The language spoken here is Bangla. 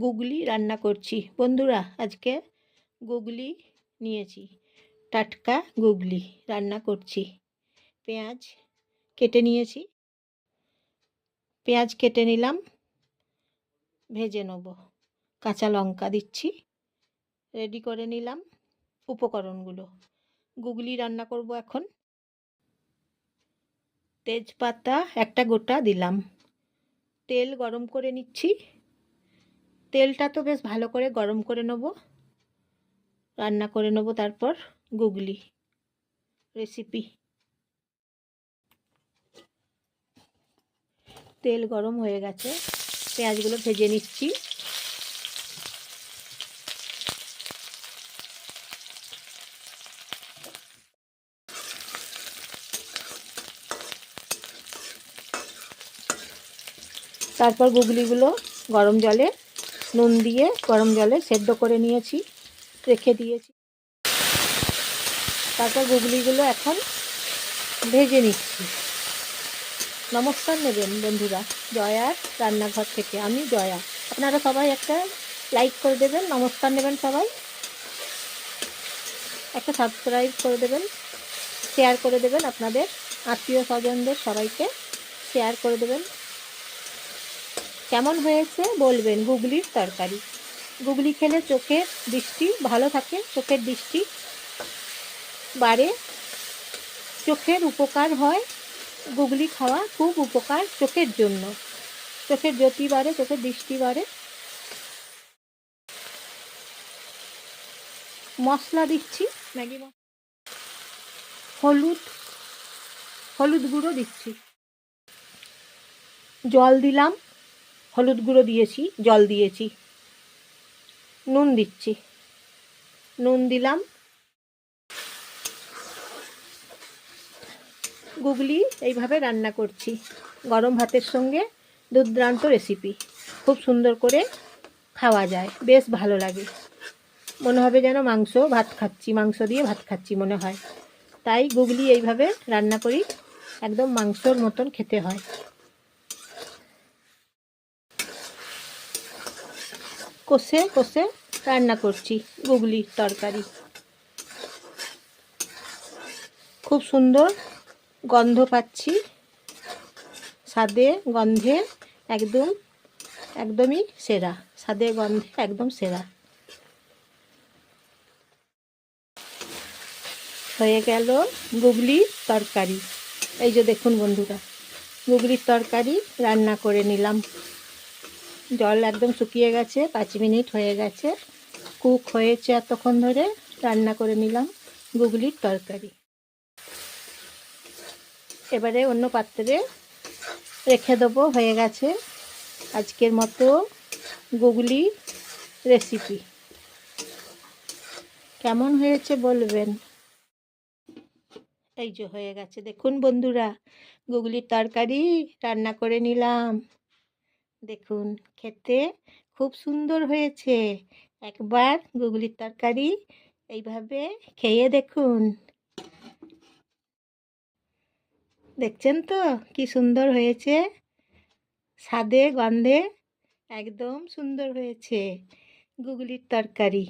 গুগলি রান্না করছি। বন্ধুরা, আজকে গুগলি নিয়েছি। টাটকা গুগলি রান্না করছি। পেঁয়াজ কেটে নিয়েছি। পেঁয়াজ কেটে নিলাম, ভেজে নেব। কাঁচা লঙ্কা দিচ্ছি, রেডি করে নিলাম উপকরণগুলো। গুগলি রান্না করব এখন। তেজপাতা একটা গোটা দিলাম। তেল গরম করে নিচ্ছি। তেলটা তো বেশ ভালো করে গরম করে নেব। রান্না করে নেব তারপর গুগলি রেসিপি তেল গরম হয়ে গেছে, পেঁয়াজগুলো ভেজে নিচ্ছি। তারপর গুগলিগুলো গরম জলে নুন দিয়ে গরম জলে সেদ্ধ করে নিয়েছি, রেখে দিয়েছি। তারপর গুগলিগুলো এখন ভেজে নিচ্ছি। নমস্কার নেবেন বন্ধুরা জয়ার রান্নাঘর থেকে, আমি জয়া। আপনারা সবাই একটা লাইক করে দেবেন, নমস্কার নেবেন সবাই। একটা সাবস্ক্রাইব করে দেবেন, শেয়ার করে দেবেন আপনাদের আত্মীয় স্বজনদের সবাইকে, শেয়ার করে দেবেন। কেমন হয়েছে বলবেন গুগলির তরকারি? গুগলি খেলে চোখের দৃষ্টি ভালো থাকে, চোখের দৃষ্টি বাড়ে, চোখের উপকার হয়। গুগলি খাওয়া খুব উপকার চোখের জন্য। চোখের জ্যোতি বাড়ে, চোখের দৃষ্টি বাড়ে। মশলা দিচ্ছি, ম্যাগি হলুদ হলুদ গুঁড়ো দিচ্ছি। জল দিলাম। হলুদ গুঁড়ো দিয়েছি, জল দিয়েছি। নুন দিচ্ছি। নুন দিলাম। গুগলি, এইভাবে রান্না করছি। গরম ভাতের সঙ্গে দুর্দান্ত রেসিপি খুব সুন্দর করে খাওয়া যায়। বেশ ভালো লাগে। মনে হবে যেন মাংস ভাত খাচ্ছি, মাংস দিয়ে ভাত খাচ্ছি মনে হয়। তাই গুগলি এইভাবে রান্না করি। একদম মাংসর মতন খেতে হয়। কষে কষে রান্না করছি গুগলির তরকারি। খুব সুন্দর গন্ধ পাচ্ছি। স্বাদে গন্ধে একদম, একদমই সেরা। স্বাদে গন্ধে একদম সেরা। হয়ে গেল গুগলির তরকারি। এই যে দেখুন বন্ধুরা গুগলির তরকারি রান্না করে নিলাম। জল একদম শুকিয়ে গেছে, পাঁচ মিনিট হয়ে গেছে। কুক হয়েছে এতক্ষণ ধরে, রান্না করে নিলাম গুগলির তরকারি। এবারে অন্য পাত্রে রেখে দেবো, হয়ে গেছে আজকের মতো গুগলি রেসিপি কেমন হয়েছে বলবেন? এই যে হয়ে গেছে, দেখুন বন্ধুরা, গুগলির তরকারি, রান্না করে নিলাম। দেখুন, খেতে খুব সুন্দর হয়েছে। একবার গুগলির তরকারি এইভাবে খেয়ে দেখুন। দেখছেন তো? কি সুন্দর হয়েছে। স্বাদে, গন্ধে একদম সুন্দর হয়েছে গুগলির তরকারি।